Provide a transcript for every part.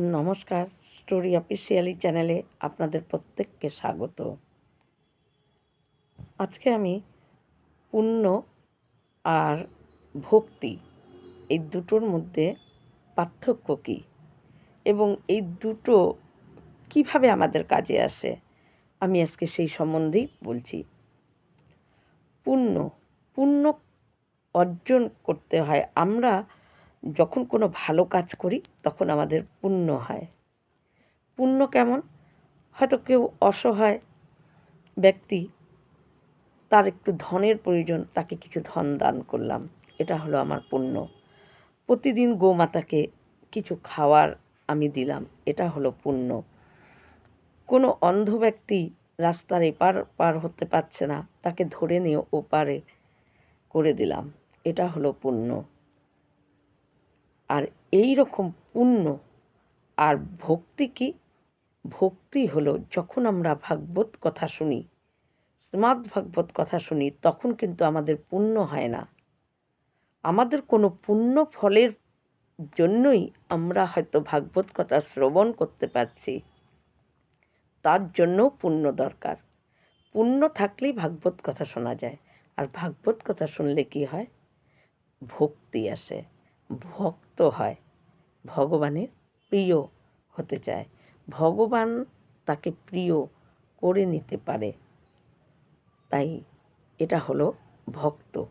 নমস্কার, story officially চ্যানেলে আপনাদের প্রত্যেককে স্বাগত। আজকে আমি পুণ্য আর ভক্তি এই দুটোর মধ্যে পার্থক্য কী? এবং এই দুটো কীভাবে আমাদের কাজে আসে? আমি আজকে সেই সম্বন্ধেই বলছি। পুণ্য পুণ্য অর্জন করতে হয়। আমরা যখন কোনো ভালো কাজ করি, তখন আমাদের পুণ্য হয়। পুণ্য কেমন? হয়তো কেউ অসহায় ব্যক্তি, তার একটু ধনের প্রয়োজন, তাকে কিছু ধন দান করলাম। এটা হলো আমার পুণ্য। প্রতিদিন গোমাতাকে কিছু খাওয়ার আমি দিলাম। এটা হলো পুণ্য। কোনো অন্ধ ব্যক্তি রাস্তার এপার পার হতে পারছে না। তাকে ধরে নিয়ে ওপারে করে দিলাম। এটা হলো পুণ্য। আর এই রকম পুণ্য আর ভক্তি কি? ভক্তি হলো যখন আমরা ভাগবত কথা শুনি, শ্রীমদ্ ভাগবত কথা শুনি, তখন কিন্তু আমাদের পুণ্য হয় না। আমাদের কোনো পুণ্য ফলের জন্যই আমরা হয়তো ভাগবত কথা শ্রবণ করতে পারছি। তার জন্যও পুণ্য দরকার। পুণ্য থাকলেই ভাগবত কথা শোনা যায়। আর ভাগবত কথা শুনলে কি হয়? ভক্তি আসে। ভক্ত হয়, ভগবানের প্রিয় হতে চায়। ভগবান তাকে প্রিয় করে নিতে পারে। তাই এটা হলো ভক্ত।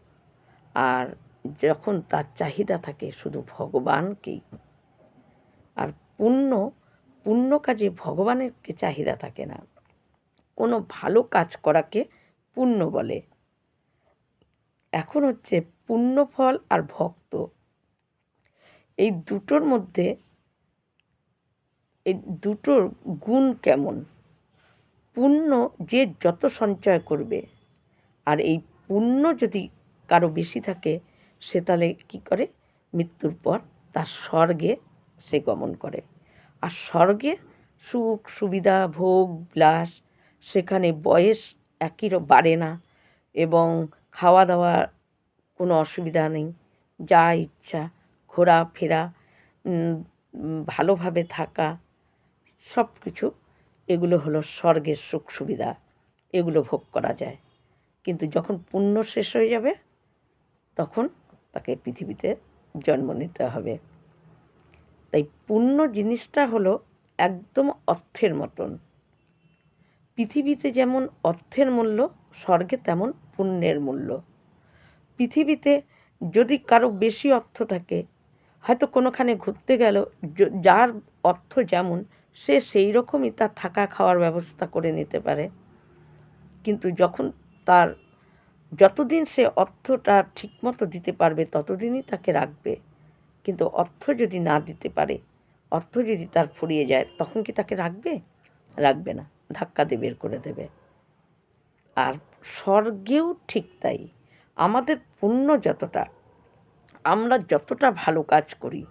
আর যখন তার চাহিদা থাকে শুধু ভগবানকেই, আর পুণ্য পুণ্য কাজে ভগবানের চাহিদা থাকে না। কোনো ভালো কাজ করাকে পুণ্য বলে। এখন হচ্ছে পুণ্যফল আর ভক্ত। এই দুটোর মধ্যে এই দুটোর গুণ কেমন? পুণ্য যে যত সঞ্চয় করবে, আর এই পুণ্য যদি কারও বেশি থাকে, সে তাহলে কী করে? মৃত্যুর পর তার স্বর্গে সে গমন করে। আর স্বর্গে সুখ, সুবিধা, ভোগ, বিলাস, সেখানে বয়স একই বাড়ে না এবং খাওয়া দাওয়ার কোনো অসুবিধা নেই, যা ইচ্ছা ঘোরাফেরা ভালোভাবে থাকা সব কিছু এগুলো হলো স্বর্গের সুখ সুবিধা, এগুলো ভোগ করা যায়। কিন্তু যখন পুণ্য শেষ হয়ে যাবে, তখন তাকে পৃথিবীতে জন্ম নিতে হবে। তাই পুণ্য জিনিসটা হলো একদম অর্থের মতন। পৃথিবীতে যেমন অর্থের মূল্য, স্বর্গে তেমন পুণ্যের মূল্য। পৃথিবীতে যদি কারও বেশি অর্থ থাকে হয়তো কোনোখানে ঘুরতে গেল যার অর্থ যেমন, সে সেই রকমই তার থাকা খাওয়ার ব্যবস্থা করে নিতে পারে। কিন্তু যখন তার যতদিন সে অর্থটা ঠিকমতো দিতে পারবে, ততদিনই তাকে রাখবে। কিন্তু অর্থ যদি না দিতে পারে, অর্থ যদি তার ফুরিয়ে যায়, তখন কি তাকে রাখবে? রাখবে না, ধাক্কা দিয়ে বের করে দেবে। আর স্বর্গেও ঠিক তাই। আমাদের পুণ্য যতটা আমরা যতটা ভালো কাজ করি,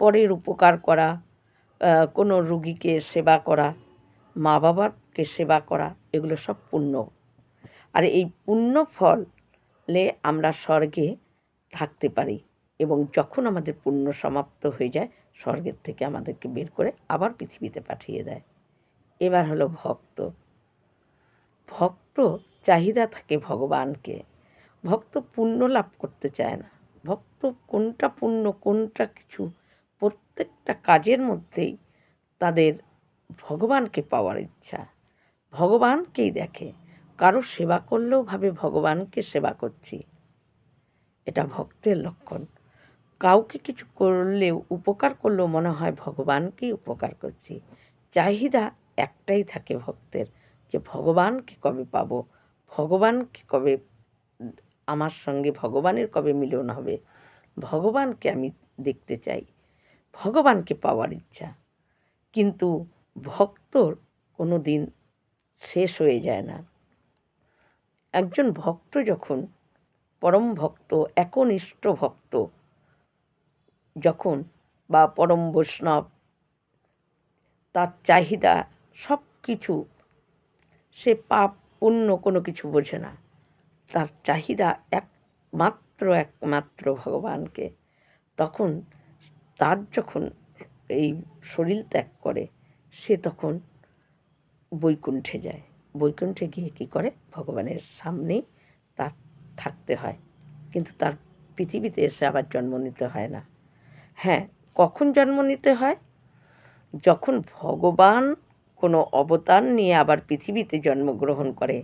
পরের উপকার করা কোনো রুগীকে সেবা করা মা বাবাকে সেবা করা, এগুলো সব পুণ্য। আর এই পুণ্য ফলে আমরা স্বর্গে থাকতে পারি এবং যখন আমাদের পুণ্য সমাপ্ত হয়ে যায়, স্বর্গের থেকে আমাদেরকে বের করে আবার পৃথিবীতে পাঠিয়ে দেয়। এবার হলো ভক্ত। ভক্ত চাহিদা থাকে ভগবানকে। ভক্ত পুণ্য লাভ করতে চায় না। ভক্ত কোনটা পুণ্য, কোনটা কিছু? প্রত্যেকটা কাজের মধ্যেই তাদের ভগবানকে পাওয়ার ইচ্ছা। ভগবানকেই দেখে। কারও সেবা করলেও ভাবে, ভগবানকে সেবা করছি। এটা ভক্তের লক্ষণ। কাউকে কিছু করলেও, উপকার করলেও মনে হয়, ভগবানকেই উপকার করছি। চাহিদা একটাই থাকে ভক্তের, যে ভগবানকে কবে পাবো, ভগবানকে কবে আমার সঙ্গে ভগবানের কবে মিলন হবে? ভগবানকে আমি দেখতে চাই। ভগবানকে পাওয়ার ইচ্ছা। কিন্তু ভক্তর কোনো দিন শেষ হয়ে যায় না। একজন ভক্ত যখন, পরম ভক্ত, একনিষ্ঠ ভক্ত, যখন বা পরম বৈষ্ণব, তার চাহিদা সব কিছু সে পাপ, পুণ্য কোনো কিছু বোঝে না। তার চাহিদা একমাত্র একমাত্র ভগবানকে। তখন তার যখন এই শরীর ত্যাগ করে, সে তখন বৈকুণ্ঠে যায়। বৈকুণ্ঠে গিয়ে কী করে? ভগবানের সামনেই তার থাকতে হয়। কিন্তু তার পৃথিবীতে এসে আবার জন্ম নিতে হয় না। হ্যাঁ কখন জন্ম নিতে হয়? যখন ভগবান কোনো অবতার নিয়ে আবার পৃথিবীতে জন্মগ্রহণ করে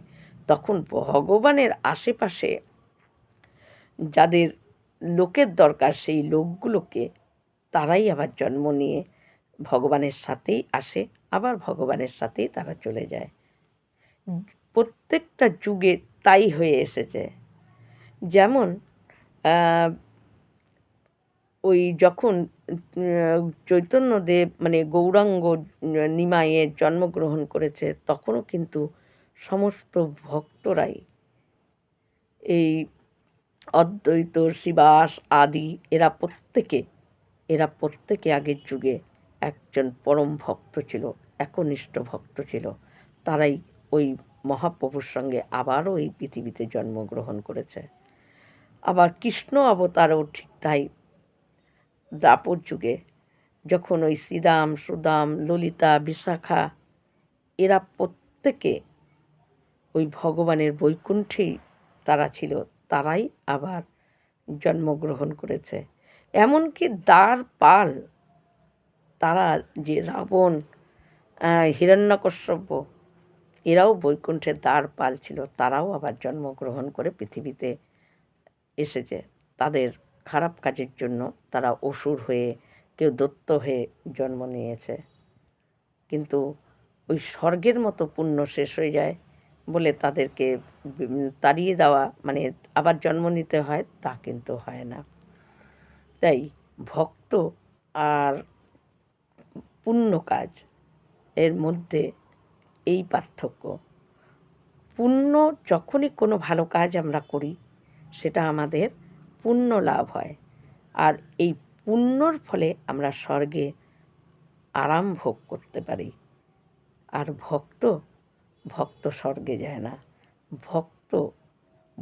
তখন ভগবানের আশেপাশে যাদের লোকের দরকার সেই লোকগুলোকে তারাই আবার জন্ম নিয়ে ভগবানের সাথেই আসে, আবার ভগবানের সাথেই তারা চলে যায়। প্রত্যেকটা যুগে তাই হয়ে এসেছে। যেমন ওই যখন চৈতন্যদেব মানে গৌরাঙ্গ নিমাইয়ে জন্মগ্রহণ করেছে, তখনও কিন্তু সমস্ত ভক্তরাই এই অদ্বৈত, শিবাস আদি, এরা প্রত্যেকে এরা প্রত্যেকে আগের যুগে একজন পরম ভক্ত ছিল, একনিষ্ঠ ভক্ত ছিল। তারাই ওই মহাপ্রভুর সঙ্গে আবারও এই পৃথিবীতে জন্মগ্রহণ করেছে। আবার কৃষ্ণ অবতারও ঠিক তাই। দ্বাপর যুগে যখন ওই শ্রীদাম সুদাম, ললিতা, বিশাখা, এরা প্রত্যেকে ওই ভগবানের বৈকুণ্ঠেই তারা ছিল, তারাই আবার জন্মগ্রহণ করেছে। এমনকি দ্বার পাল, তারা যে রাবণ হিরণ্যকশ্যপ, এরাও বৈকুণ্ঠের দ্বার পাল ছিল, তারাও আবার জন্মগ্রহণ করে পৃথিবীতে এসেছে। তাদের খারাপ কাজের জন্য তারা অসুর হয়ে, কেউ দত্ত হয়ে জন্ম নিয়েছে। কিন্তু ওই স্বর্গের মতো পুণ্য শেষ হয়ে যায়। বলে তাদেরকে তাড়িয়ে দেওয়া মানে আবার জন্ম নিতে হয়, তা কিন্তু হয় না। তাই ভক্ত আর পুণ্য কাজ এর মধ্যে এই পার্থক্য। পুণ্য যখনই কোনো ভালো কাজ আমরা করি, সেটা আমাদের পুণ্য লাভ হয়। আর এই পুণ্যর ফলে আমরা স্বর্গে আরাম ভোগ করতে পারি। আর ভক্ত ভক্ত স্বর্গে যায় না। ভক্ত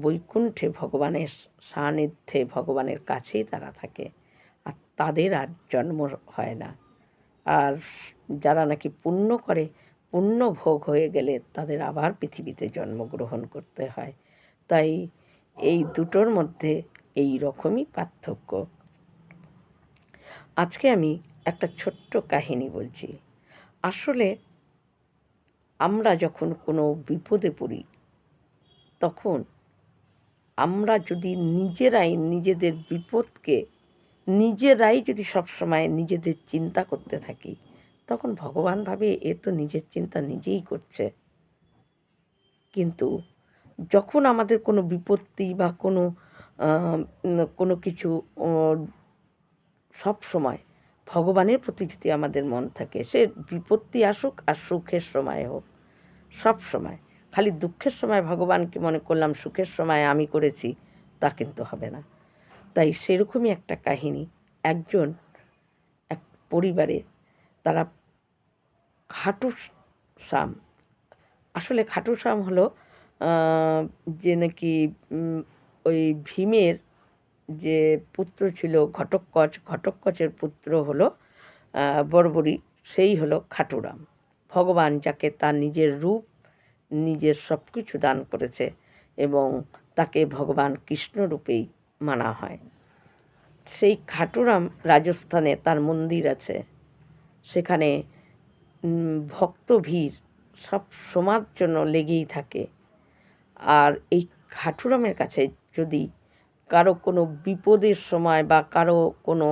বৈকুণ্ঠে ভগবানের সান্নিধ্যে ভগবানের কাছেই তারা থাকে আর তাদের আর জন্ম হয় না। আর যারা নাকি পুণ্য করে, পুণ্য ভোগ হয়ে গেলে তাদের আবার পৃথিবীতে জন্মগ্রহণ করতে হয়। তাই এই দুটোর মধ্যে এই রকমই পার্থক্য। আজকে আমি একটা ছোট্ট কাহিনী বলছি। আসলে আমরা যখন কোনো বিপদে পড়ি, তখন আমরা যদি নিজেরাই নিজেদের বিপদকে, নিজেরাই যদি সবসময় নিজেদের চিন্তা করতে থাকি, তখন ভগবান ভাবে এ তো নিজের চিন্তা নিজেই করছে। কিন্তু যখন আমাদের কোনো বিপত্তি বা কোনো কোনো কিছু সব সময় ভগবানের প্রতি যদি আমাদের মন থাকে, সে বিপত্তি আসুক আর সুখের সময় হোক, সব সময়। খালি দুঃখের সময় ভগবানকে মনে করলাম সুখের সময় আমি করেছি, তা কিন্তু হবে না। তাই সেরকমই একটা কাহিনী। একজন, এক পরিবারে তারা খাটু শ্যাম আসলে খাটু শ্যাম হলো যে নাকি ওই ভীমের যে পুত্র ছিল ঘটোৎকচ, ঘটোৎকচের পুত্র হলো বর্বরী, সেই হলো খাটুরাম। ভগবান যাকে তার নিজের রূপ, নিজের সব কিছু দান করেছে এবং তাকে ভগবান কৃষ্ণ রূপেই মানা হয়। সেই খাটুরাম রাজস্থানে তার মন্দির আছে। সেখানে ভক্ত ভিড় সব সময়ের জন্য লেগেই থাকে। আর এই খাটুরামের কাছে যদি কারও কোনো বিপদের সময় বা কারও কোনো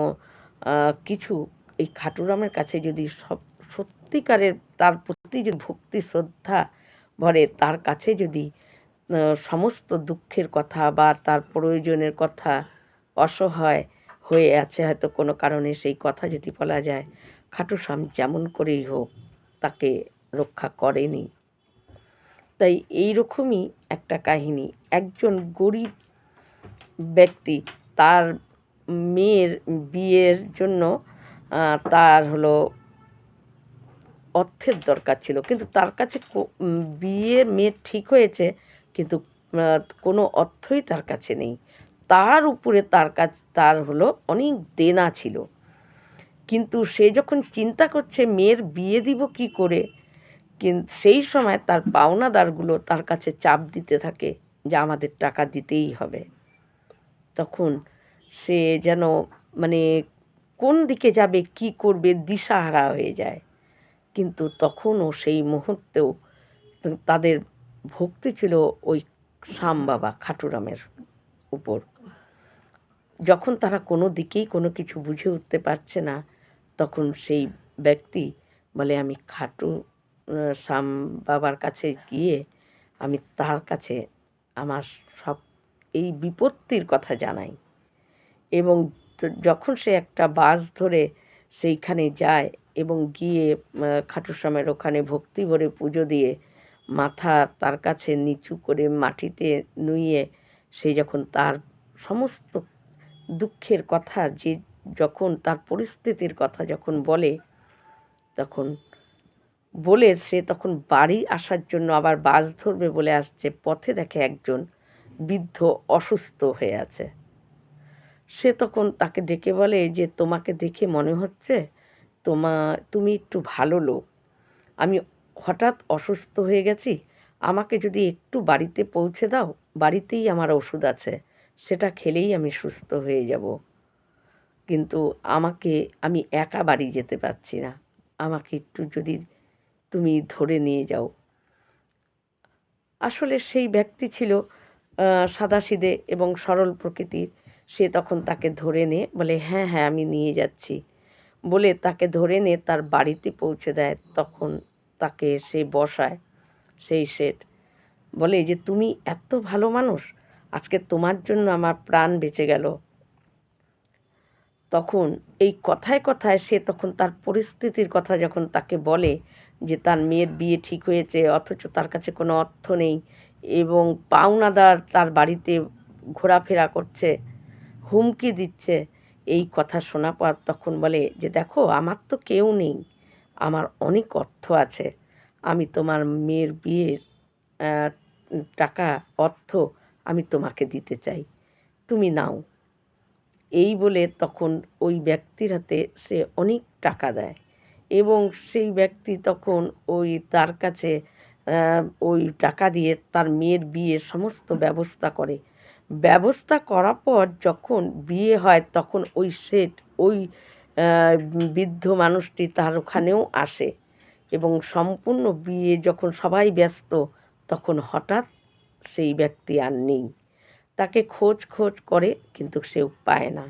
কিছু, এই খাটুরামের কাছে যদি সব, সত্যিকারের তার প্রতি যদি ভক্তি, শ্রদ্ধা ভরে, তার কাছে যদি সমস্ত দুঃখের কথা বা তার প্রয়োজনের কথা অসহায় হয়ে আছে হয়তো কোনো কারণে, সেই কথা যদি বলা যায় খাটুশ্যাম যেমন করেই হোক, তাকে রক্ষা করেনি। তাই এই রকমই একটা কাহিনী। একজন গরিব ব্যক্তি, তার মেয়ের বিয়ের জন্য তার হলো অর্থের দরকার ছিল। কিন্তু তার কাছে বিয়ে মেয়ে ঠিক হয়েছে, কিন্তু কোনো অর্থই তার কাছে নেই। তার উপরে তার কাছ, তার হলো অনেক দেনা ছিল। কিন্তু সে যখন চিন্তা করছে মেয়ের বিয়ে দিব কি করে কিন্তু সেই সময় তার পাওনাদারগুলো তার কাছে চাপ দিতে থাকে যে আমাদের টাকা দিতেই হবে। তখন সে যেন মানে কোন দিকে যাবে, কি করবে, দিশাহারা হয়ে যায়। কিন্তু তখনও সেই মুহূর্তেও তাদের ভক্তি ছিল ওই শ্যাম বাবা খাটুরামের উপর। যখন তারা কোনো দিকেই কোনো কিছু বুঝে উঠতে পারছে না, তখন সেই ব্যক্তি বলে, আমি খাটু শ্যাম বাবার কাছে গিয়ে আমি তার কাছে আমার সব এই বিপত্তির কথা জানাই। এবং যখন সে একটা বাস ধরে সেইখানে যায় এবং গিয়ে খাটুশ্যামের ওখানে ভক্তি ভরে পুজো দিয়ে মাথা তার কাছে নিচু করে মাটিতে নুইয়ে সে যখন তার সমস্ত দুঃখের কথা যে যখন তার পরিস্থিতির কথা যখন বলে, তখন বলে সে তখন বাড়ি আসার জন্য আবার বাস ধরবে বলে আসছে। পথে দেখে একজন বৃদ্ধ অসুস্থ হয়ে আছে। সে তখন তাকে ডেকে বলে যে তোমাকে দেখে মনে হচ্ছে, তোমা, তুমি একটু ভালো লোক। আমি হঠাৎ অসুস্থ হয়ে গেছি, আমাকে যদি একটু বাড়িতে পৌঁছে দাও, বাড়িতেই আমার ওষুধ আছে, সেটা খেলেই আমি সুস্থ হয়ে যাব। কিন্তু আমাকে, আমি একা বাড়ি যেতে পারছি না। আমাকে একটু যদি তুমি ধরে নিয়ে যাও। আসলে সেই ব্যক্তি ছিল সাদাসিদে এবং সরল প্রকৃতির সে তখন তাকে ধরে নে, বলে হ্যাঁ হ্যাঁ আমি নিয়ে যাচ্ছি। বলে তাকে ধরে নে, তার বাড়িতে পৌঁছে দেয়। তখন তাকে সে বসায় সেই সেট বলে, যে তুমি এত ভালো মানুষ, আজকে তোমার জন্য আমার প্রাণ বেঁচে গেল। তখন এই কথায় কথায় সে তখন তার পরিস্থিতির কথা যখন তাকে বলে, যে তার মেয়ের বিয়ে ঠিক হয়েছে, অথচ তার কাছে কোনো অর্থ নেই এবং পাওনাদার তার বাড়িতে ঘোরাফেরা করছে, হুমকি দিচ্ছে। এই কথা শোনা পর তখন বলে যে, দেখো, আমার তো কেউ নেই, আমার অনেক অর্থ আছে। আমি তোমার মেয়ের বিয়ের টাকা, অর্থ আমি তোমাকে দিতে চাই। তুমি নাও। এই বলে তখন ওই ব্যক্তির হাতে সে অনেক টাকা দেয় এবং সেই ব্যক্তি তখন ওই তার কাছে ওই টাকা দিয়ে তার মেয়ের বিয়ের সমস্ত ব্যবস্থা করে। ব্যবস্থা করার পর যখন বিয়ে হয়, তখন ওই সেট ওই বৃদ্ধ মানুষটি তার ওখানেও আসে এবং সম্পূর্ণ বিয়ে যখন সবাই ব্যস্ত, তখন হঠাৎ সেই ব্যক্তি আর নেই। তাকে খোঁজ খোঁজ করে, কিন্তু সেও পায় না।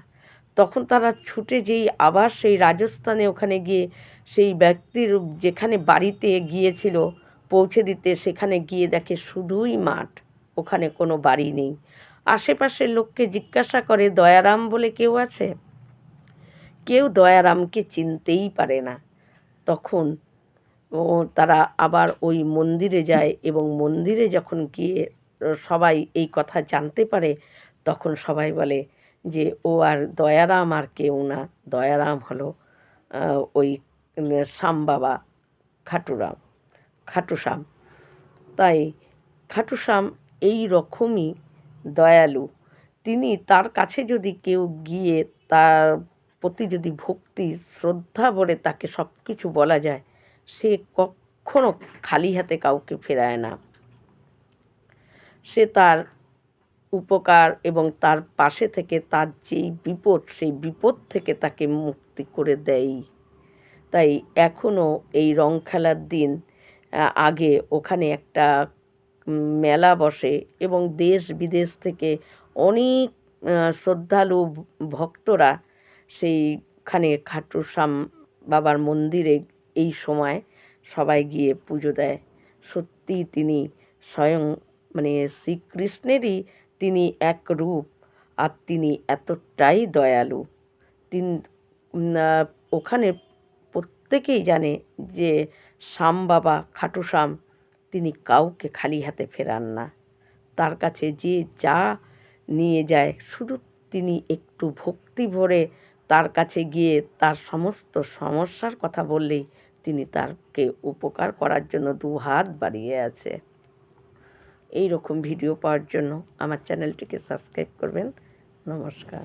তখন তারা ছুটে যেই আবার সেই রাজস্থানে ওখানে গিয়ে সেই ব্যক্তির যেখানে বাড়িতে গিয়েছিল পৌঁছে দিতে সেখানে গিয়ে দেখে শুধুই মাঠ, ওখানে কোনো বাড়ি নেই। আশেপাশের লোককে জিজ্ঞাসা করে, দয়ারাম বলে কেউ আছে? কেউ দয়ারামকে চিনতেই পারে না। তখন ও, তারা আবার ওই মন্দিরে যায় এবং মন্দিরে যখন গিয়ে সবাই এই কথা জানতে পারে, তখন সবাই বলে যে, ও আর দয়ারাম আর কেউ না। দয়ারাম হলো ওই শ্যাম বাবা খাটুরাম। খাটুশ্যাম তাই খাটুশ্যাম এই রকমই দয়ালু। তিনি তার কাছে যদি কেউ গিয়ে তার প্রতি যদি ভক্তি, শ্রদ্ধা ভরে তাকে সব কিছু বলা যায়, সে কখনো খালি হাতে কাউকে ফেরায় না। সে তার উপকার এবং তার পাশে থেকে তার যেই বিপদ, সেই বিপদ থেকে তাকে মুক্তি করে দেয় তাই এখনও এই রং খেলার দিন আগে ওখানে একটা মেলা বসে এবং দেশ বিদেশ থেকে অনেক শ্রদ্ধালু ভক্তরা সেইখানে খাটু শ্যাম বাবার মন্দিরে এই সময় সবাই গিয়ে পুজো দেয়। সত্যি তিনি স্বয়ং মানে শ্রীকৃষ্ণেরই তিনি এক রূপ আর তিনি এতটাই দয়ালু। তিন ওখানে প্রত্যেকেই জানে যে শ্যাম বাবা, খাটু শ্যাম তিনি কাউকে খালি হাতে ফেরান না। তার কাছে যে যা নিয়ে যায়, শুধু তিনি একটু ভক্তি ভরে তার কাছে গিয়ে তার সমস্ত সমস্যার কথা বললেই তিনি তারকে উপকার করার জন্য দু হাত বাড়িয়ে আছে। এই রকম ভিডিও পাওয়ার জন্য আমার চ্যানেলটিকে সাবস্ক্রাইব করবেন। নমস্কার।